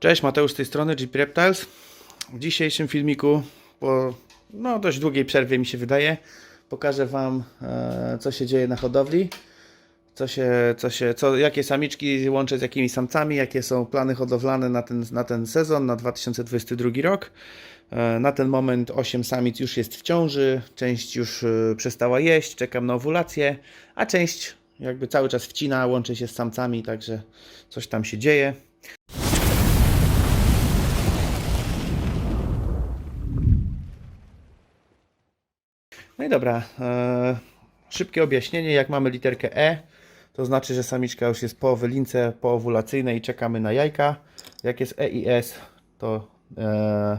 Cześć, Mateusz z tej strony Jeep Reptiles. W dzisiejszym filmiku, po no, dość długiej przerwie mi się wydaje, pokażę Wam, e, co się dzieje na hodowli, co się, co się, co, jakie samiczki łączę z jakimi samcami, jakie są plany hodowlane na ten, na ten sezon, na 2022 rok. E, na ten moment 8 samic już jest w ciąży, część już e, przestała jeść, czekam na owulację, a część jakby cały czas wcina, łączy się z samcami, także coś tam się dzieje. No i dobra, e, szybkie objaśnienie, jak mamy literkę E, to znaczy, że samiczka już jest po wylince poowulacyjnej i czekamy na jajka. Jak jest E i S, to e,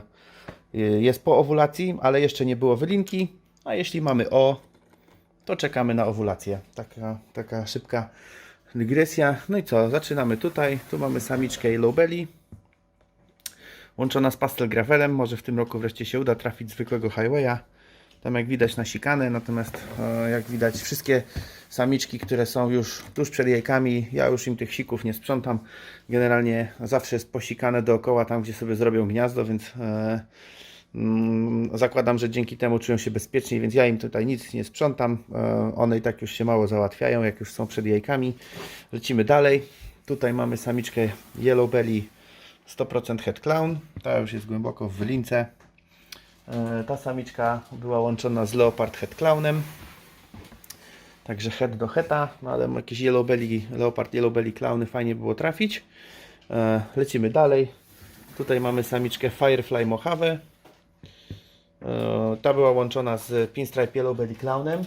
jest po owulacji, ale jeszcze nie było wylinki, a jeśli mamy O, to czekamy na owulację. Taka, taka szybka dygresja. No i co, zaczynamy tutaj, tu mamy samiczkę Yellow Belly, łączona z pastel gravelem, może w tym roku wreszcie się uda trafić zwykłego highwaya. Tam jak widać nasikane, natomiast e, jak widać wszystkie samiczki, które są już tuż przed jajkami, ja już im tych sików nie sprzątam. Generalnie zawsze jest posikane dookoła tam, gdzie sobie zrobią gniazdo, więc e, mm, zakładam, że dzięki temu czują się bezpieczniej, więc ja im tutaj nic nie sprzątam. E, one i tak już się mało załatwiają, jak już są przed jajkami. Lecimy dalej. Tutaj mamy samiczkę Yellow Belly 100% Head Clown. Ta już jest głęboko w wylince. E, Ta samiczka była łączona z Leopard Head Clownem. Także head do heta, no ale jakieś Yellow Belly, Leopard Yellow Belly Clowny fajnie było trafić. E, Lecimy dalej. Tutaj mamy samiczkę Firefly Mojave. E, Ta była łączona z Pinstripe Yellow Belly Clownem.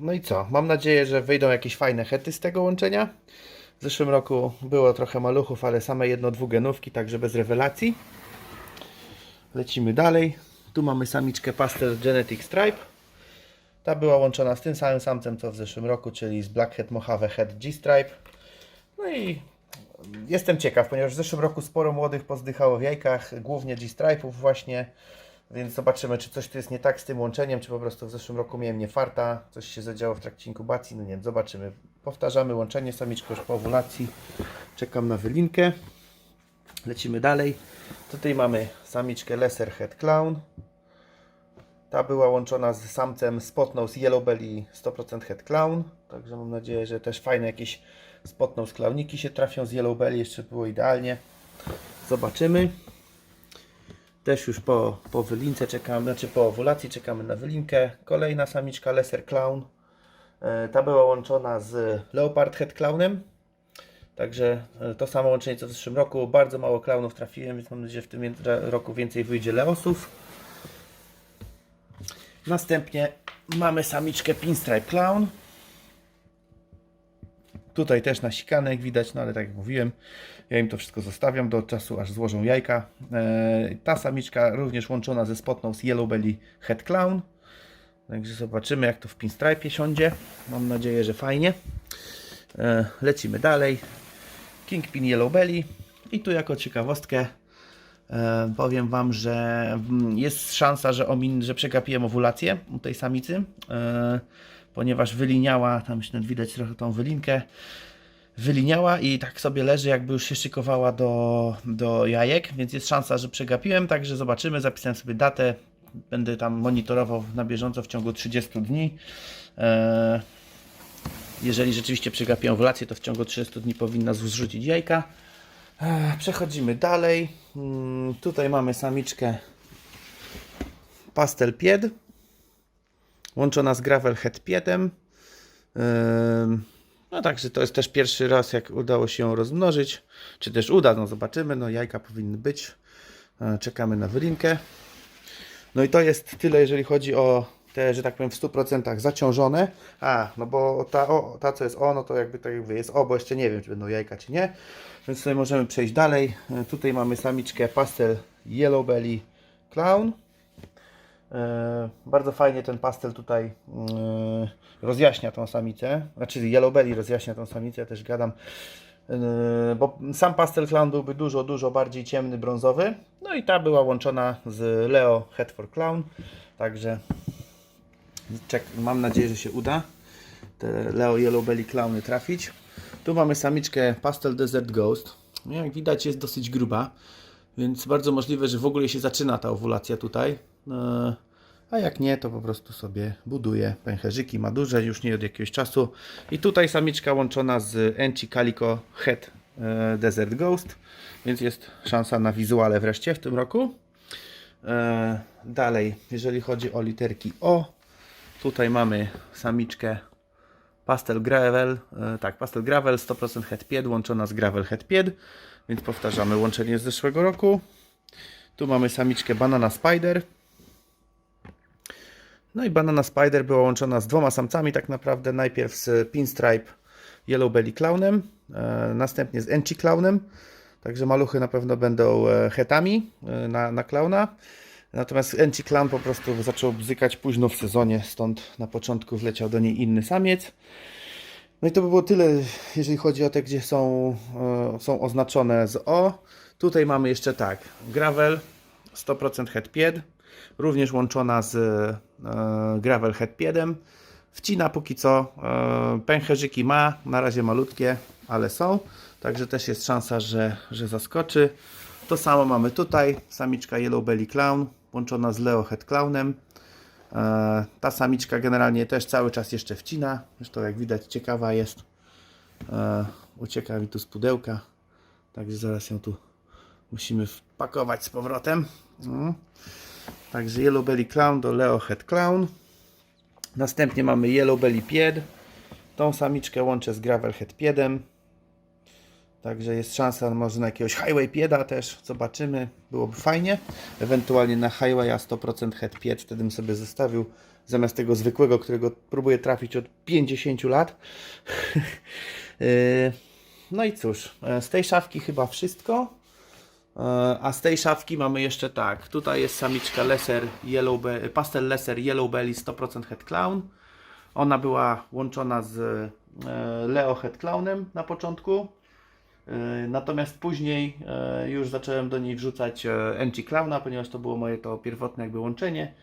No i co? Mam nadzieję, że wyjdą jakieś fajne hety z tego łączenia. W zeszłym roku było trochę maluchów, ale same jedno dwugenówki, także bez rewelacji. Lecimy dalej. Tu mamy samiczkę Pastel Genetic Stripe. Ta była łączona z tym samym samcem co w zeszłym roku, czyli z Blackhead Mojave Head G-Stripe. No i jestem ciekaw, ponieważ w zeszłym roku sporo młodych pozdychało w jajkach, głównie G-Stripe'ów właśnie. Więc zobaczymy, czy coś tu jest nie tak z tym łączeniem, czy po prostu w zeszłym roku miałem nie farta, coś się zadziało w trakcie inkubacji, no nie wiem, zobaczymy. Powtarzamy łączenie, samiczka już po ovulacji. Czekam na wylinkę. Lecimy dalej. Tutaj mamy samiczkę Lesser Head Clown. Ta była łączona z samcem Spotnose Yellow Belly 100% Head Clown. Także mam nadzieję, że też fajne jakieś Spotnose Clowniki się trafią z Yellow Belly. Jeszcze było idealnie. Zobaczymy. Też już po, po wylince czekamy, znaczy po owulacji czekamy na wylinkę. Kolejna samiczka Lesser Clown. E, Ta była łączona z Leopard Head Clownem. Także e, to samo łączenie co w zeszłym roku. Bardzo mało klaunów trafiłem, więc mam nadzieję, że w tym roku więcej wyjdzie Leosów. Następnie mamy samiczkę Pinstripe Clown. Tutaj też nasikane, jak widać, no ale tak jak mówiłem, ja im to wszystko zostawiam do czasu, aż złożą jajka. E, ta samiczka również łączona ze spotną z Yellow Belly Head Clown. Także zobaczymy, jak to w Pinstripe siądzie. Mam nadzieję, że fajnie. E, lecimy dalej. Kingpin Yellow Belly. I tu jako ciekawostkę e, powiem Wam, że mm, jest szansa, że, omin, że przegapiłem owulację u tej samicy, e, ponieważ wyliniała, tam się widać trochę tą wylinkę, wyliniała i tak sobie leży, jakby już się szykowała do, do jajek, więc jest szansa, że przegapiłem, także zobaczymy, zapisałem sobie datę, będę tam monitorował na bieżąco w ciągu 30 dni. E, jeżeli rzeczywiście przegapię owulację, to w ciągu 30 dni powinna zrzucić jajka. Ech, Przechodzimy dalej. Mm, Tutaj mamy samiczkę Pastel Pied, łączona z Gravel Head Piedem. No także to jest też pierwszy raz, jak udało się ją rozmnożyć. Czy też uda, no zobaczymy. No jajka powinny być. E, Czekamy na wylinkę. No i to jest tyle, jeżeli chodzi o te, że tak powiem, w 100% zaciążone. A, no bo ta, o, ta co jest o, no to jakby tak jakby jest o, bo jeszcze nie wiem, czy będą jajka, czy nie. Więc sobie możemy przejść dalej. E, Tutaj mamy samiczkę pastel Yellow Belly Clown. E, bardzo fajnie ten pastel tutaj e, rozjaśnia tą samicę. Znaczy Yellow Belly rozjaśnia tą samicę, ja też gadam. Bo sam pastel clown byłby dużo, dużo bardziej ciemny, brązowy. No i ta była łączona z Leo Headford Clown. Także czek, mam nadzieję, że się uda te Leo Yellow Belly Clowny trafić. Tu mamy samiczkę Pastel Desert Ghost. No, Jak widać jest dosyć gruba, więc bardzo możliwe, że w ogóle się zaczyna ta owulacja tutaj. E, A jak nie, to po prostu sobie buduje pęcherzyki, ma duże, już nie od jakiegoś czasu. I tutaj samiczka łączona z Enchi Calico Head e, Desert Ghost, więc jest szansa na wizuale wreszcie w tym roku. E, Dalej, jeżeli chodzi o literki O, tutaj mamy samiczkę Pastel Gravel, e, tak, Pastel Gravel 100% Head Pied łączona z Gravel Head Pied, więc powtarzamy łączenie z zeszłego roku. Tu mamy samiczkę Banana Spider. No i Banana Spider była łączona z dwoma samcami tak naprawdę. Najpierw z Pinstripe Yellow Belly Clownem, e, następnie z Enchi Clownem. Także maluchy na pewno będą e, hetami na, na klauna. Natomiast Enchi Clown po prostu zaczął bzykać późno w sezonie, stąd na początku wleciał do niej inny samiec. No i to by było tyle, jeżeli chodzi o te, gdzie są, e, są oznaczone z O. Tutaj mamy jeszcze tak, Gravel 100% headpied, również łączona z e, Gravel headpiedem. Wcina póki co, e, pęcherzyki ma, na razie malutkie, ale są, także też jest szansa, że, że zaskoczy. To samo mamy tutaj, samiczka Yellow Belly Clown, łączona z Leo Head Clownem. E, Ta samiczka generalnie też cały czas jeszcze wcina. Zresztą jak widać ciekawa jest. E, Ucieka mi tu z pudełka. Także zaraz ją tu musimy wpakować z powrotem. Mm. Także Yellow Belly Clown do Leo Head Clown. Następnie mamy Yellow Belly Pied. Tą samiczkę łączę z Gravel Head Piedem. Także jest szansa może na jakiegoś Highway Pieda też. Zobaczymy. Byłoby fajnie. Ewentualnie na Highwaya 100% Head Pied. Wtedy bym sobie zostawił zamiast tego zwykłego, którego próbuję trafić od 50 lat. Yy, no i cóż, e, z tej szafki chyba wszystko. E, A z tej szafki mamy jeszcze tak. Tutaj jest samiczka Lesser Yellow Be- Pastel Lesser Yellow Belly 100% Head Clown. Ona była łączona z e, Leo Head Clownem na początku. E, Natomiast później e, już zacząłem do niej wrzucać e, NG Clowna, ponieważ to było moje to pierwotne jakby łączenie.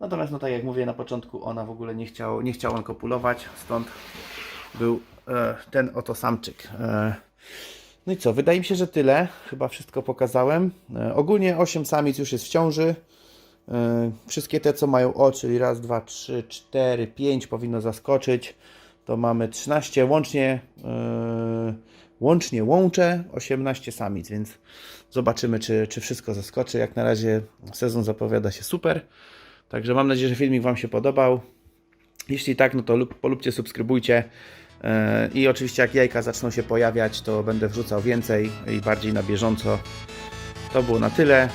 Natomiast no tak jak mówię na początku, ona w ogóle nie chciała, nie chciała kopulować, stąd był e, ten oto samczyk. E, no i co, wydaje mi się, że tyle. Chyba wszystko pokazałem. E, ogólnie 8 samic już jest w ciąży. E, wszystkie te, co mają o, czyli raz, dwa, trzy, cztery, pięć powinno zaskoczyć. To mamy 13, łącznie, e, łącznie łączę 18 samic, więc zobaczymy, czy, czy wszystko zaskoczy. Jak na razie sezon zapowiada się super. Także mam nadzieję, że filmik Wam się podobał. Jeśli tak, no to lub, polubcie, subskrybujcie. E, I oczywiście jak jajka zaczną się pojawiać, to będę wrzucał więcej i bardziej na bieżąco. To było na tyle.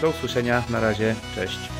Do usłyszenia. Na razie. Cześć.